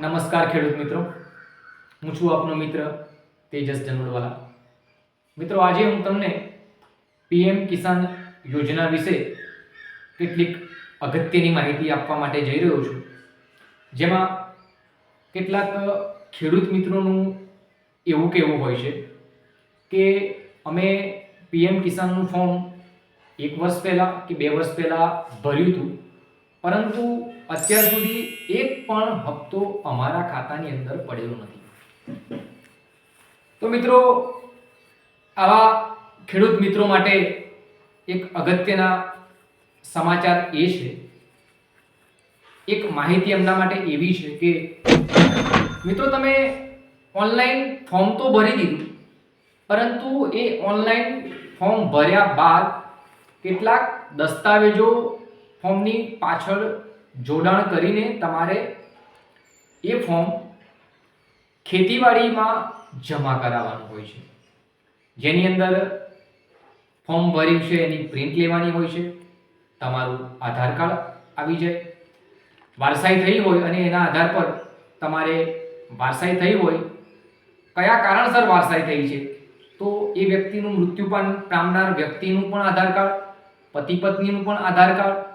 નમસ્કાર ખેડૂત મિત્રો. હું છું આપનો મિત્ર તેજસ જનોડવાલા. મિત્રો, આજે હું તમને પીએમ કિસાન યોજના વિશે કેટલીક અગત્યની માહિતી આપવા માટે જઈ રહ્યો છું. જેમાં કેટલાક ખેડૂત મિત્રોનું એવું કહેવું હોય છે કે અમે પીએમ કિસાનનું ફોર્મ એક વર્ષ પહેલાં કે બે વર્ષ પહેલાં ભર્યું હતું. પરંતુ અત્યાર સુધી એક પણ હપ્તો અમારા ખાતાની અંદર પડેલો નથી. તો મિત્રો, આવા ખેડૂત મિત્રો માટે એક અગત્યના સમાચાર એ છે, એક માહિતી એમના માટે એવી છે કે, મિત્રો તમે ઓનલાઈન ફોર્મ તો ભરી દીધું, પરંતુ એ ઓનલાઈન ફોર્મ ભર્યા બાદ કેટલાક દસ્તાવેજો ફોર્મની પાછળ જોડાણ કરીને તમારે એ ફોર્મ ખેતીવાડીમાં જમા કરાવવાનું હોય છે. જેની અંદર ફોર્મ ભર્યું છે, એની પ્રિન્ટ લેવાની હોય છે. તમારું આધાર કાર્ડ આવી જાય. વારસાઈ થઈ હોય અને એના આધાર પર તમારે વારસાઈ થઈ હોય, કયા કારણસર વારસાઈ થઈ છે, તો એ વ્યક્તિનું મૃત્યુ પણ પામનાર વ્યક્તિનું પણ આધાર કાર્ડ, પતિ પત્નીનું પણ આધાર કાર્ડ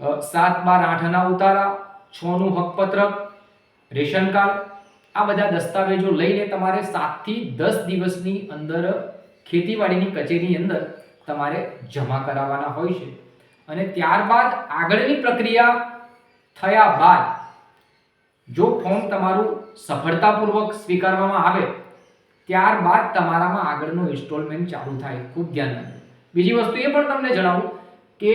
સાત બાર આઠના ઉતારા, છનું હકપત્રક, રેશન કાર્ડ, આ બધા દસ્તાવેજો લઈને તમારે સાતથી દસ દિવસની અંદર ખેતીવાડીની કચેરીની અંદર તમારે જમા કરાવવાના હોય છે. અને ત્યારબાદ આગળની પ્રક્રિયા થયા બાદ જો ફોર્મ તમારું સફળતાપૂર્વક સ્વીકારવામાં આવે, ત્યારબાદ તમારામાં આગળનું ઇન્સ્ટોલમેન્ટ ચાલુ થાય. ખૂબ ધ્યાન રાખજો. બીજી વસ્તુ એ પણ તમને જણાવું કે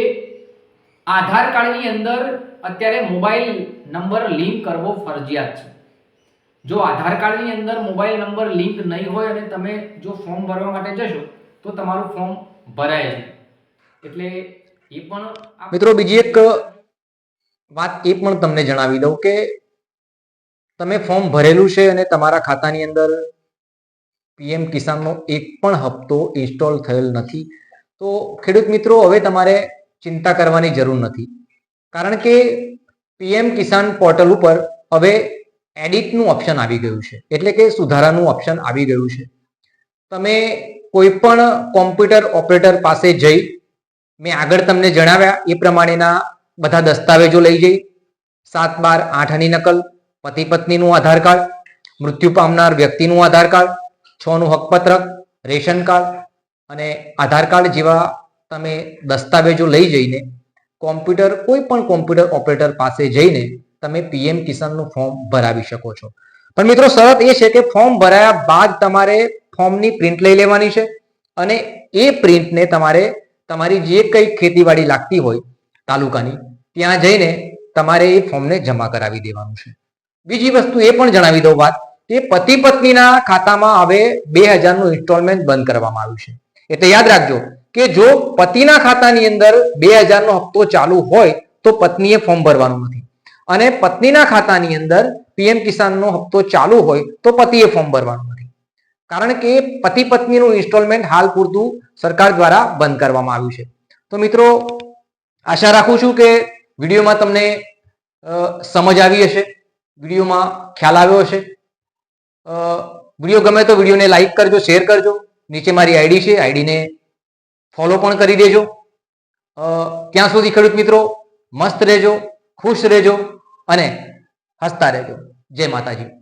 આધાર કાર્ડની અંદર અત્યારે મોબાઈલ નંબર લિંક કરવો ફરજિયાત છે. જો આધાર કાર્ડની અંદર મોબાઈલ નંબર લિંક નહીં હોય અને તમે જો ફોર્મ ભરવા માટે જશો, તો તમારું ફોર્મ ભરાય છે. એટલે એ પણ મિત્રો, બીજી એક વાત એ પણ તમને જણાવી દઉં કે તમે ફોર્મ ભરેલું છે અને તમારા ખાતાની અંદર પીએમ કિસાનનો એક પણ હપ્તો ઇન્સ્ટોલ થયેલ નથી. તો ખેડૂત મિત્રો, હવે તમારે ચિંતા કરવાની જરૂર નથી. કારણ કે પીએમ કિસાન પોર્ટલ ઉપર હવે એડિટનું ઓપ્શન આવી ગયું છે. એટલે કે સુધારાનું ઓપ્શન આવી ગયું છે. તમે કોઈ પણ કોમ્પ્યુટર ઓપરેટર પાસે જઈ, મેં આગળ તમને જણાવ્યા એ પ્રમાણેના બધા દસ્તાવેજો લઈ જઈ. સાત બાર આઠની નકલ પતિ પત્નીનું આધાર કાર્ડ, મૃત્યુ પામનાર વ્યક્તિનું આધાર કાર્ડ, છનું હકપત્રક, રેશન કાર્ડ અને આધાર કાર્ડ જેવા તમે દસ્તાવેજો લઈ જઈને કોમ્પ્યુટર, કોઈ પણ કોમ્પ્યુટર ઓપરેટર પાસે જઈને તમે પીએમ કિસાનનું ફોર્મ ભરાવી શકો છો. પણ મિત્રો, શરત એ છે કે ફોર્મ ભરાયા બાદ તમારે ફોર્મની પ્રિન્ટ લઈ લેવાની છે અને એ પ્રિન્ટને તમારે તમારી જે કંઈ ખેતીવાડી લાગતી હોય તાલુકાની, ત્યાં જઈને તમારે એ ફોર્મને જમા કરાવી દેવાનું છે. બીજી વસ્તુ એ પણ જણાવી દઉં વાત કે પતિ પત્નીના ખાતામાં હવે બે હજારનું ઇન્સ્ટોલમેન્ટ બંધ કરવામાં આવ્યું છે. એટલે યાદ રાખજો કે જો પતિના ખાતાની અંદર બે હજારનો હપ્તો ચાલુ હોય તો પત્નીએ ફોર્મ ભરવાનું નથી. અને પત્નીના ખાતાની અંદર પીએમ કિસાનનો હપ્તો ચાલુ હોય તો પતિએ ફોર્મ ભરવાનું નથી. કારણ કે પતિ પત્નીનું ઇન્સ્ટોલમેન્ટ હાલ પૂરતું સરકાર દ્વારા બંધ કરવામાં આવ્યું છે. તો મિત્રો, આશા રાખું છું કે વિડીયોમાં તમને સમજ આવી હશે, વિડીયોમાં ખ્યાલ આવ્યો હશે. વીડિયો ગમે તો વિડીયોને લાઈક કરજો, શેર કરજો. નીચે મારી આઈડી છે, આઈડીને ફોલો પણ કરી દેજો. ક્યાં સુધી ખેડૂત મિત્રો, મસ્ત રહેજો, ખુશ રહેજો અને હસતા રહેજો. જય માતાજી.